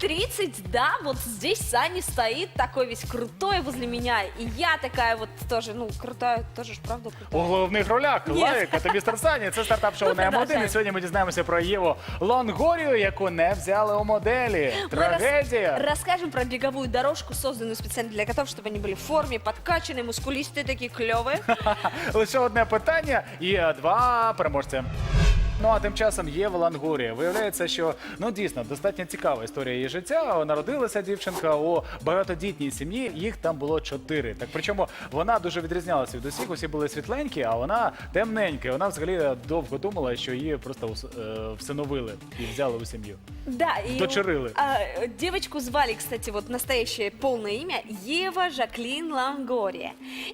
5.30, да, вот здесь Саня стоит такой весь крутой возле меня. И я такая вот тоже, ну, крутая, тоже ж правда У крутая. головних ролях Ні. Лайка та містер Сані. Це стартап шоу Ну, на М1. продовжай. І сьогодні ми дізнаємося про Єву Лонгорію, яку не взяли у моделі. Мы рас- Трагедія. расскажем про беговую дорожку, созданную специально для котов, чтобы они были в форме, подкачанные, мускулистые, такие клевые. Лише одне питання і е, два переможця. Ну а тим часом Єва Лангорія. Виявляється, що ну дійсно достатньо цікава історія її життя. Народилася дівчинка у багатодітній сім'ї. Їх там було чотири. Так причому вона дуже відрізнялася від усіх. Усі були світленькі, а вона темненька. Вона взагалі довго думала, що її просто ус- е, всиновили і взяли у сім'ю. Да, и Дочерылы. а, девочку звали, кстати, вот настоящее полное имя Ева Жаклин Лангория.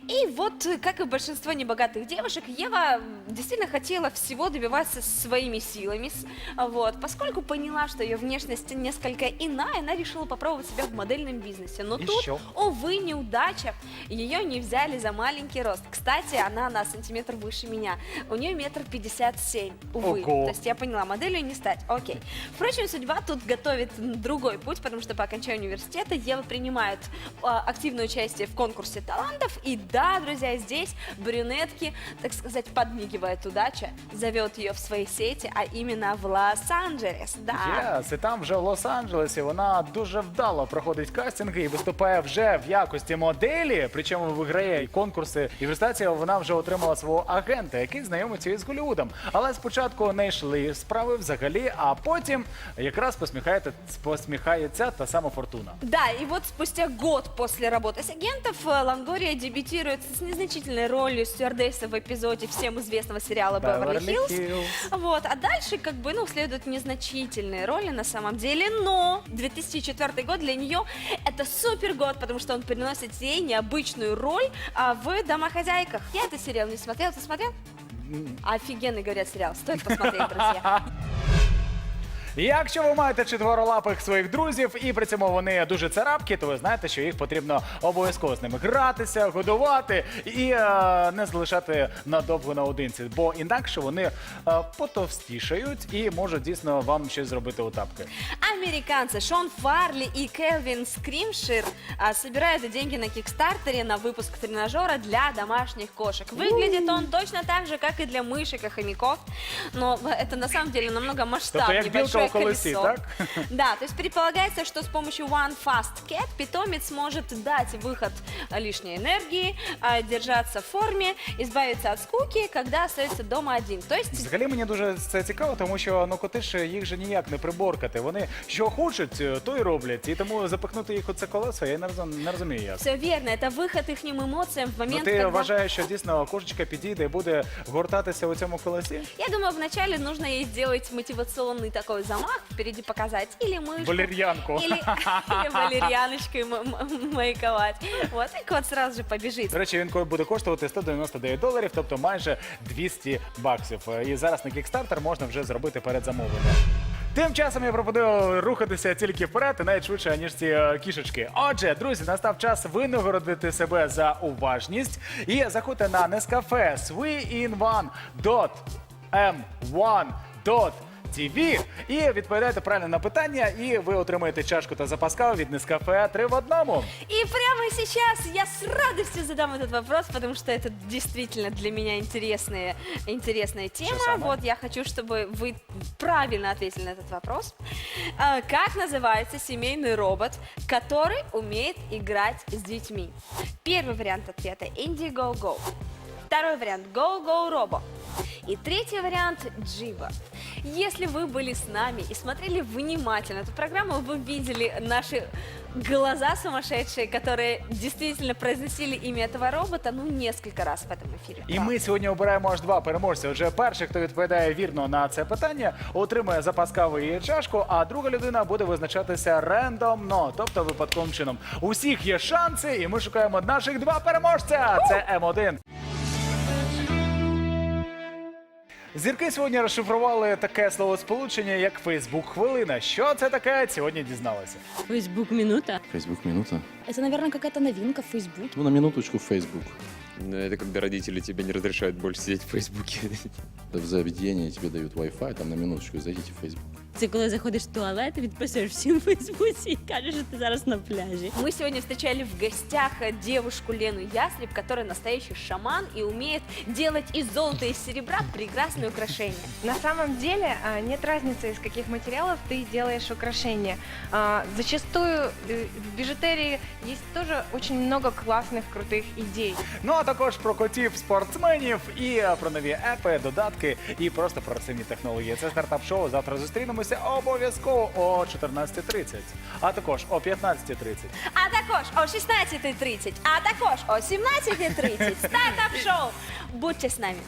И вот, э, как и большинство небогатых девушек, Ева м, действительно хотела всего добиваться своими силами, вот, поскольку поняла, что ее внешность несколько иная, она решила попробовать себя в модельном бизнесе. Но И тут, увы, неудача, ее не взяли за маленький рост. Кстати, она на сантиметр выше меня. У нее метр пятьдесят семь, увы. Ого. То есть я поняла, моделью не стать. Окей. Впрочем, судьба тут готовит другой путь, потому что по окончанию университета Ева принимает а, активное участие в конкурсе талантов. И да, друзья, здесь брюнетки, так сказать, подмигивает удача, зовет ее в свои сети, а именно в Лос-Анджелес. Да. Єс, і там вже в Лос-Анджелесі вона дуже вдало проходить кастинги і виступає вже в якості моделі. Причому виграє і конкурси. І в результаті вона вже отримала свого агента, який знайомиться із Голлівудом. Але спочатку не йшли справи взагалі, а потім якраз посміхається, посміхається та сама фортуна. Да, и вот спустя год после работы с агентов э, Лангория дебютирует с незначительной ролью стюардессы в эпизоде всем известного сериала «Беверли Beverly Хиллз». Hills. Вот, а дальше как бы, ну, следуют незначительные роли на самом деле, но 2004 год для нее это супер год, потому что он приносит ей необычную роль а, в «Домохозяйках». Я этот сериал не смотрела, ты смотрел? Офигенный, говорят, сериал, стоит посмотреть, друзья. Якщо ви маєте четверолапих своїх друзів і при цьому вони дуже царапки, то ви знаєте, що їх потрібно обов'язково з ними гратися, годувати і е, не залишати надовго наодинці, бо інакше вони е, потовстішають і можуть дійсно вам щось зробити у тапки. Американцы Шон Фарли и Келвин Скримшир а, собирают деньги на Кикстартере на выпуск тренажера для домашних кошек. Выглядит он точно так же, как и для мышек и хомяков, но это на самом деле намного масштабнее. як белка большое у колеси, колесо. так? Да, то есть предполагается, что с помощью One Fast Cat питомец может дать выход а, лишней энергии, а, держаться в форме, избавиться от скуки, когда остается дома один. То есть Взагалі мені дуже це цікаво, тому що ну коти ж їх же ніяк не приборкати. Вони що хочуть, е, то й роблять. І тому запихнути їх у це колесо я не розум- не розумію. як. все верно, это выход их эмоциям в Ну момент, ти когда... вважаєш, що дійсно кошечка підійде і буде гортатися у цьому колесі? Я думаю, вначале нужно ей сделать мотивационный такой замах, впереди показать или мышку, Валер'янку. или, или валерьяночкой маяковать. Вот, и кот сразу же побежит. До речі, він ко- буде коштувати 199 доларів, тобто майже 200 баксів. Е, І зараз на Kickstarter можна вже зробити передзамовлення. Тим часом я пропоную рухатися тільки вперед, і навіть швидше, ніж ці е, кішечки. Отже, друзі, настав час винагородити себе за уважність. І заходьте на Nescafe swin1.m1. TV і відповідаєте правильно на питання, і ви отримаєте чашку та запас кави від Nescafe 3 в одному. И прямо сейчас я с радостью задам этот вопрос, потому что это действительно для меня интересная, интересная тема. самое? Вот я хочу, чтобы вы правильно ответили на этот вопрос. А, Как называется семейный робот, который умеет играть с детьми? Первый вариант ответа Indiegogo. Второй вариант Go Go Robo. И третий вариант Джиба. Если вы были с нами и смотрели внимательно эту программу, вы видели наши глаза сумасшедшие, которые действительно произносили имя этого робота, ну, несколько раз в этом эфире. І ми сьогодні обираємо аж два переможця. Отже, перший, хто відповідає вірно на це питання, отримує запас кави і чашку, а друга людина буде визначатися рендомно, тобто випадковим чином. У всіх є шанси, і ми шукаємо наших два переможця. Це М1. Зірки сьогодні розшифрували таке словосполучення, як Фейсбук хвилина. Що це таке? Сьогодні дізналися. Фейсбук минута. Фейсбук минута. Это, наверное, какая-то новинка в Фейсбуке. Ну, на минуточку в Facebook. Ну, Это когда родители тебе не разрешают больше сидеть в Фейсбуке. В заведении тебе дают Wi-Fi, там на минуточку зайдите в Facebook. Це коли заходиш в туалет, відписуєш всім в Фейсбуці і кажеш, що ти зараз на пляжі. Мы сегодня встречали в гостях э, девушку Лену Ястреб, которая настоящий шаман и умеет делать из золота и из серебра прекрасные украшения. На самом деле а, нет разницы, из каких материалов ты делаешь украшения. А, Зачастую э, в бижутерии есть тоже очень много классных, крутых идей. Ну а також про котів спортсменів і е, про нові епи, додатки і просто про цінні технології. Це стартап шоу. Завтра Зустрінемося обов'язково о 14.30, а також о 15.30. А також о 16.30, а також о 17.30 стартап-шоу. Будьте с нами.